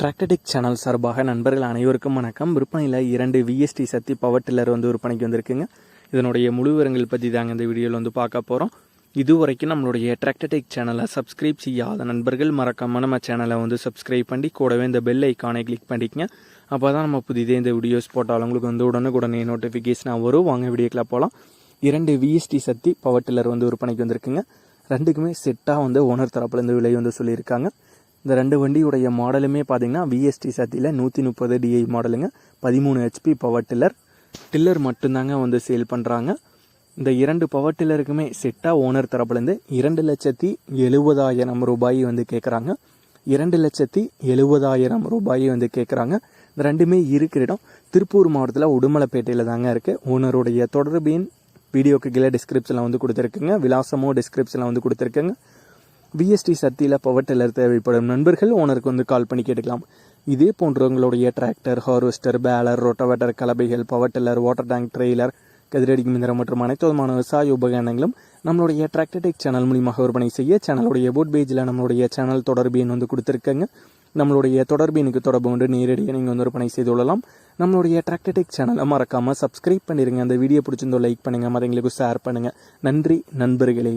டிராக்டடிக் channel சார்பாக நண்பர்கள் அனைவருக்கும் வணக்கம். விற்பனையில் இரண்டு விஎஸ்டி சக்தி பவர் டில்லர் வந்து விற்பனைக்கு வந்திருக்குங்க. இதனுடைய முழு விவரங்கள் பற்றி தாங்க இந்த வீடியோவில் வந்து பார்க்க போகிறோம் இதுவரைக்கும் நம்மளுடைய டிராக்டடிக் சேனலை சப்ஸ்கிரைப் செய்யாத நண்பர்கள் மறக்காம நம்ம சேனலை வந்து சப்ஸ்கிரைப் பண்ணி கூடவே இந்த பெல் ஐக்கானை கிளிக் பண்ணிக்கங்க. அப்போ தான் நம்ம புதிதே இந்த வீடியோஸ் போட்டாலும் உங்களுக்கு வந்து உடனுக்குடனே நோட்டிஃபிகேஷனாக வரும். வாங்க வீடியோக்கில் போகலாம் இரண்டு விஎஸ்டி சக்தி பவர் டில்லர் வந்து விற்பனைக்கு வந்திருக்குங்க. ரெண்டுக்குமே செட்டாக வந்து ஓனர் தரப்புலேருந்து விலை வந்து சொல்லியிருக்காங்க. இந்த ரெண்டு வண்டியுடைய மாடலுமே பார்த்தீங்கன்னா விஎஸ்டி சத்தியில் நூற்றி முப்பது டிஐ மாடலுங்க. பதிமூணு ஹெச்பி பவர் டில்லர் டில்லர் மட்டும்தாங்க வந்து சேல் பண்ணுறாங்க இந்த இரண்டு பவர் டில்லருக்குமே செட்டாக ஓனர் தரப்புலேருந்து இரண்டு லட்சத்தி எழுபதாயிரம் ரூபாய் வந்து கேட்குறாங்க இரண்டு லட்சத்தி எழுபதாயிரம் ரூபாய் வந்து கேட்குறாங்க இந்த ரெண்டுமே இருக்கிற இடம் திருப்பூர் மாவட்டத்தில் உடுமலைப்பேட்டையில் தாங்க இருக்குது ஓனருடைய தொடர்பின் வீடியோக்கு கீழே டிஸ்கிரிப்ஷனில் வந்து கொடுத்துருக்குங்க. விலாசமும் டிஸ்கிரிப்ஷனில் வந்து கொடுத்துருக்குங்க. விஎஸ்டி சக்தியில் பவர் டில்லர் தேவைப்படும். நண்பர்கள் ஓனருக்கு வந்து கால் பண்ணி கேட்டுக்கலாம். இதே போன்ற உங்களுடைய tractor harvester baler rotavator கலபைகள் power tiller water tank trailer கதிரடி மிந்திரம் மற்றும் அனைத்து விதமான விவசாய உபகரணங்களும் நம்மளுடைய டிராக்டர்டெக் சேனல் மூலியமாக விற்பனை செய்ய சேனலுடைய போட் பேஜில் நம்மளுடைய சேனல் தொடர்பு எண் வந்து கொடுத்துருக்கங்க. நம்மளுடைய தொடர்பு எனக்கு தொடர்பு கொண்டு நேரடியாக நீங்கள் வந்து விற்பனை செய்து கொள்ளலாம். நம்மளுடைய டிராக்டர்டெக் சேனலை மறக்காமல் சப்ஸ்கிரைப் பண்ணிடுங்க அந்த வீடியோ பிடிச்சிருந்தோ லைக் பண்ணுங்கள் மற்றவங்களுக்கு ஷேர் பண்ணுங்கள் நன்றி நண்பர்களே.